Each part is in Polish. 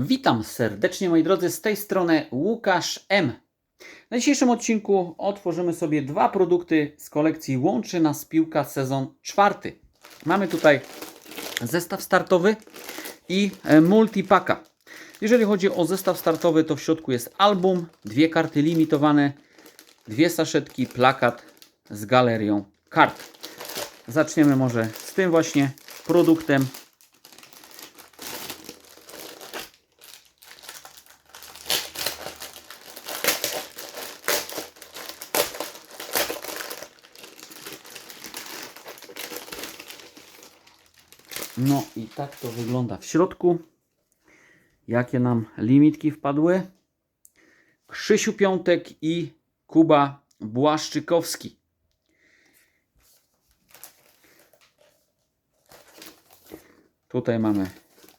Witam serdecznie moi drodzy, z tej strony Łukasz M. Na dzisiejszym odcinku otworzymy sobie dwa produkty z kolekcji Łączy nas piłka sezon czwarty. Mamy tutaj zestaw startowy i e, multipaka. Jeżeli chodzi o zestaw startowy, to w środku jest album, dwie karty limitowane, dwie saszetki, plakat z galerią kart. Zaczniemy może z tym właśnie produktem. No i tak to wygląda w środku. Jakie nam limitki wpadły? Krzysiu Piątek i Kuba Błaszczykowski. Tutaj mamy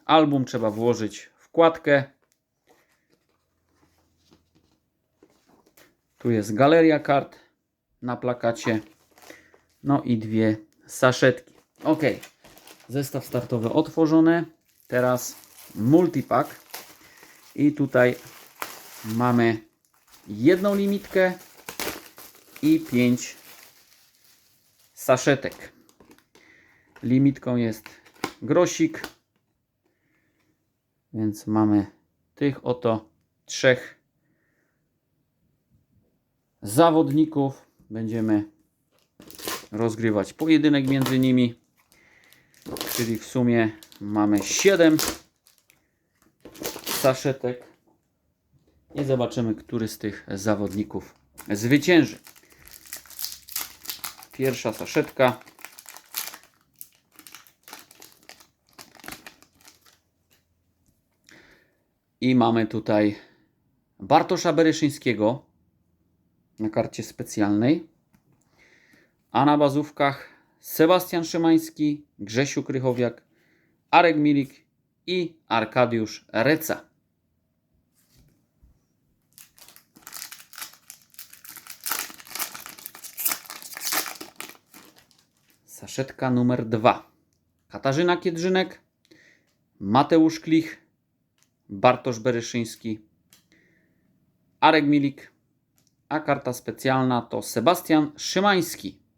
album, trzeba włożyć wkładkę. Tu jest galeria kart na plakacie. No i dwie saszetki. Ok, zestaw startowy otworzony. Teraz multipack. I tutaj mamy jedną limitkę i pięć saszetek. Limitką jest grosik. Więc mamy tych oto trzech zawodników. Będziemy rozgrywać pojedynek między nimi. Czyli w sumie mamy 7 saszetek. I zobaczymy, który z tych zawodników zwycięży. Pierwsza saszetka. I mamy tutaj Bartosza Bereszyńskiego na karcie specjalnej. A na bazówkach Sebastian Szymański, Grzesiu Krychowiak, Arek Milik i Arkadiusz Reca. Saszetka numer dwa. Katarzyna Kiedrzynek, Mateusz Klich, Bartosz Beryszyński, Arek Milik, a karta specjalna to Sebastian Szymański.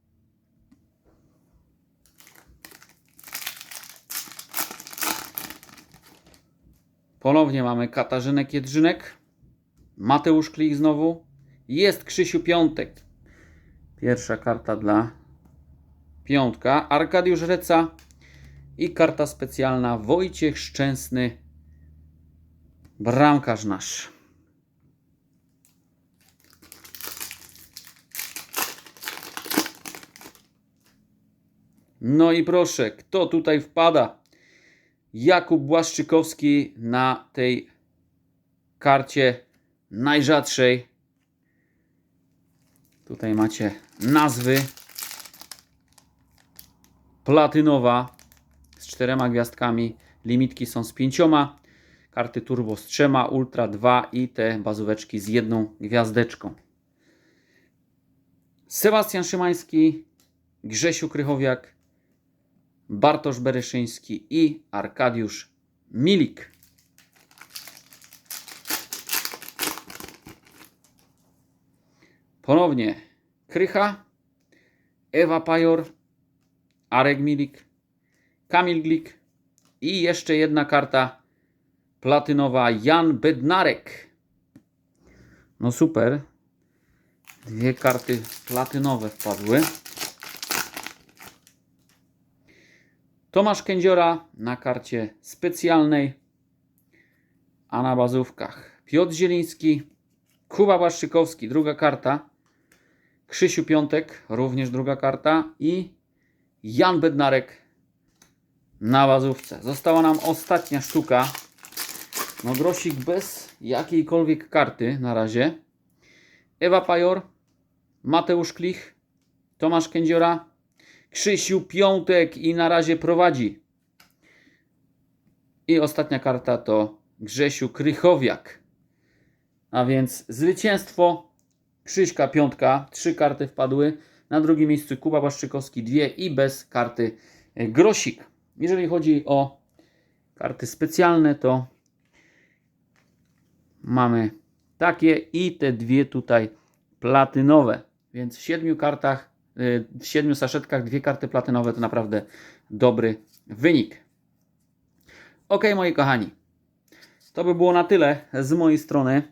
Ponownie mamy Katarzynę Kiedrzynek, Mateusz Klich znowu, jest Krzysiu Piątek. Pierwsza karta dla Piątka, Arkadiusz Reca i karta specjalna Wojciech Szczęsny, bramkarz nasz. No i proszę, kto tutaj wpada? Jakub Błaszczykowski na tej karcie najrzadszej. Tutaj macie nazwy. Platynowa z czterema gwiazdkami. Limitki są z pięcioma. Karty turbo z trzema, ultra 2 i te bazóweczki z jedną gwiazdeczką. Sebastian Szymański, Grzesiu Krychowiak, Bartosz Bereszyński i Arkadiusz Milik. Ponownie Krycha, Ewa Pajor, Arek Milik, Kamil Glik i jeszcze jedna karta platynowa Jan Bednarek. No super. Dwie karty platynowe wpadły. Tomasz Kędziora na karcie specjalnej, a na bazówkach Piotr Zieliński, Kuba Błaszczykowski, druga karta, Krzysiu Piątek, również druga karta i Jan Bednarek na bazówce. Została nam ostatnia sztuka. No grosik bez jakiejkolwiek karty na razie. Ewa Pajor, Mateusz Klich, Tomasz Kędziora, Krzysiu Piątek i na razie prowadzi. I ostatnia karta to Grzesiu Krychowiak. A więc zwycięstwo Krzyśka Piątka. Trzy karty wpadły. Na drugim miejscu Kuba Błaszczykowski dwie i bez karty Grosik. Jeżeli chodzi o karty specjalne, to mamy takie i te dwie tutaj platynowe. Więc w siedmiu kartach, w siedmiu saszetkach dwie karty platynowe to naprawdę dobry wynik. Ok, moi kochani. To by było na tyle z mojej strony.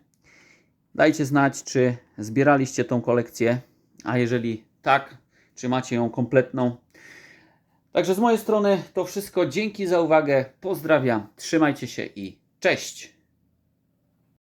Dajcie znać, czy zbieraliście tą kolekcję, a jeżeli tak, czy macie ją kompletną. Także z mojej strony to wszystko. Dzięki za uwagę. Pozdrawiam. Trzymajcie się i cześć.